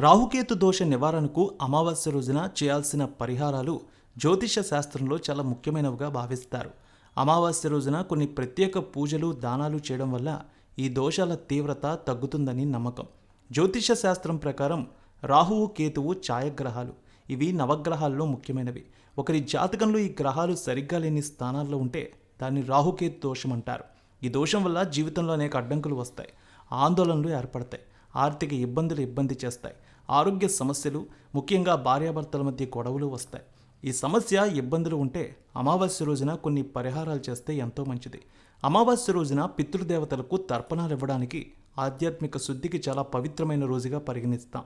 రాహుకేతు దోష నివారణకు అమావాస్య రోజున చేయాల్సిన పరిహారాలు జ్యోతిష శాస్త్రంలో చాలా ముఖ్యమైనవిగా భావిస్తారు. అమావాస్య రోజున కొన్ని ప్రత్యేక పూజలు దానాలు చేయడం వల్ల ఈ దోషాల తీవ్రత తగ్గుతుందని నమ్మకం. జ్యోతిష శాస్త్రం ప్రకారం రాహువు కేతువు ఛాయగ్రహాలు. ఇవి నవగ్రహాల్లో ముఖ్యమైనవి. ఒకరి జాతకంలో ఈ గ్రహాలు సరిగ్గా లేని స్థానాల్లో ఉంటే దాన్ని రాహుకేతు దోషం అంటారు. ఈ దోషం వల్ల జీవితంలో అనేక అడ్డంకులు వస్తాయి. ఆందోళనలు ఏర్పడతాయి. ఆర్థిక ఇబ్బందులు ఇబ్బంది చేస్తాయి. ఆరోగ్య సమస్యలు ముఖ్యంగా భార్యాభర్తల మధ్య గొడవలు వస్తాయి. ఈ సమస్య ఇబ్బందులు ఉంటే అమావాస్య రోజున కొన్ని పరిహారాలు చేస్తే ఎంతో మంచిది. అమావాస్య రోజున పితృదేవతలకు తర్పణాలు ఇవ్వడానికి ఆధ్యాత్మిక శుద్ధికి చాలా పవిత్రమైన రోజుగా పరిగణిస్తాం.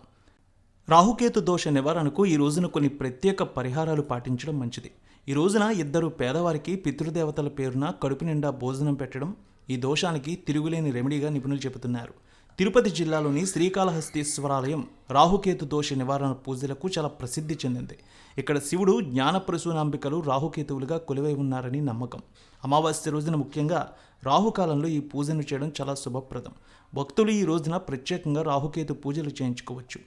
రాహుకేతు దోష నివారణకు ఈ రోజున కొన్ని ప్రత్యేక పరిహారాలు పాటించడం మంచిది. ఈ రోజున ఇద్దరు పేదవారికి పితృదేవతల పేరున కడుపు నిండా భోజనం పెట్టడం ఈ దోషానికి తిరుగులేని రెమెడీగా నిపుణులు చెబుతున్నారు. తిరుపతి జిల్లాలోని శ్రీకాళహస్తీశ్వరాలయం రాహుకేతు దోష నివారణ పూజలకు చాలా ప్రసిద్ధి చెందింది. ఇక్కడ శివుడు జ్ఞానప్రసూనాంబికలు రాహుకేతువులుగా కొలువై ఉన్నారని నమ్మకం. అమావాస్య రోజున ముఖ్యంగా రాహుకాలంలో ఈ పూజను చేయడం చాలా శుభప్రదం. భక్తులు ఈ రోజున ప్రత్యేకంగా రాహుకేతు పూజలు చేయించుకోవచ్చు.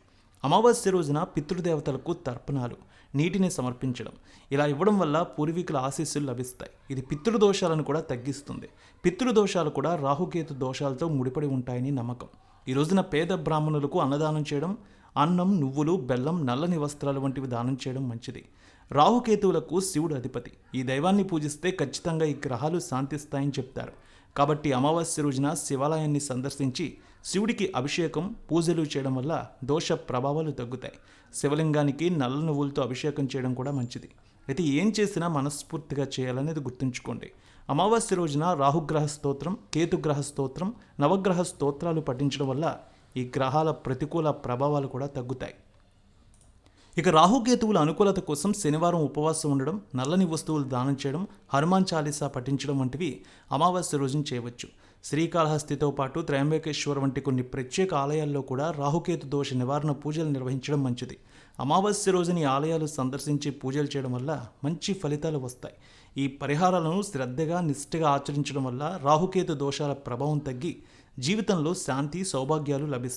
అమావాస్య రోజున పితృదేవతలకు తర్పణాలు నీటిని సమర్పించడం. ఇలా ఇవ్వడం వల్ల పూర్వీకుల ఆశీస్సులు లభిస్తాయి. ఇది పితృదోషాలను కూడా తగ్గిస్తుంది. పితృదోషాలు కూడా రాహుకేతు దోషాలతో ముడిపడి ఉంటాయని నమ్మకం. ఈ రోజున పేద బ్రాహ్మణులకు అన్నదానం చేయడం అన్నం నువ్వులు బెల్లం నల్లని వస్త్రాలు వంటివి దానం చేయడం మంచిది. రాహుకేతువులకు శివుడు అధిపతి. ఈ దైవాన్ని పూజిస్తే ఖచ్చితంగా ఈ గ్రహాలు శాంతిస్తాయని చెప్తారు. కాబట్టి అమావాస్య రోజున శివాలయాన్ని సందర్శించి శివుడికి అభిషేకం పూజలు చేయడం వల్ల దోష ప్రభావాలు తగ్గుతాయి. శివలింగానికి నల్ల నువ్వులతో అభిషేకం చేయడం కూడా మంచిది. అయితే ఏం చేసినా మనస్ఫూర్తిగా చేయాలనేది గుర్తుంచుకోండి. అమావాస్య రోజున రాహుగ్రహ స్తోత్రం కేతుగ్రహ స్తోత్రం నవగ్రహ స్తోత్రాలు పఠించడం వల్ల ఈ గ్రహాల ప్రతికూల ప్రభావాలు కూడా తగ్గుతాయి. ఇక రాహుకేతువుల అనుకూలత కోసం శనివారం ఉపవాసం ఉండడం నల్లని వస్తువులు దానం చేయడం హనుమాన్ చాలీసా పఠించడం వంటివి అమావాస్య రోజున చేయవచ్చు. శ్రీకాళహస్తితో పాటు త్రయంబకేశ్వర్ వంటి కొన్ని ప్రత్యేక ఆలయాల్లో కూడా రాహుకేతు దోష నివారణ పూజలు నిర్వహించడం మంచిది. అమావాస్య రోజుని ఆలయాలు సందర్శించి పూజలు చేయడం వల్ల మంచి ఫలితాలు వస్తాయి. ఈ పరిహారాలను శ్రద్ధగా నిష్ఠగా ఆచరించడం వల్ల రాహుకేతు దోషాల ప్రభావం తగ్గి జీవితంలో శాంతి సౌభాగ్యాలు లభిస్తాయి.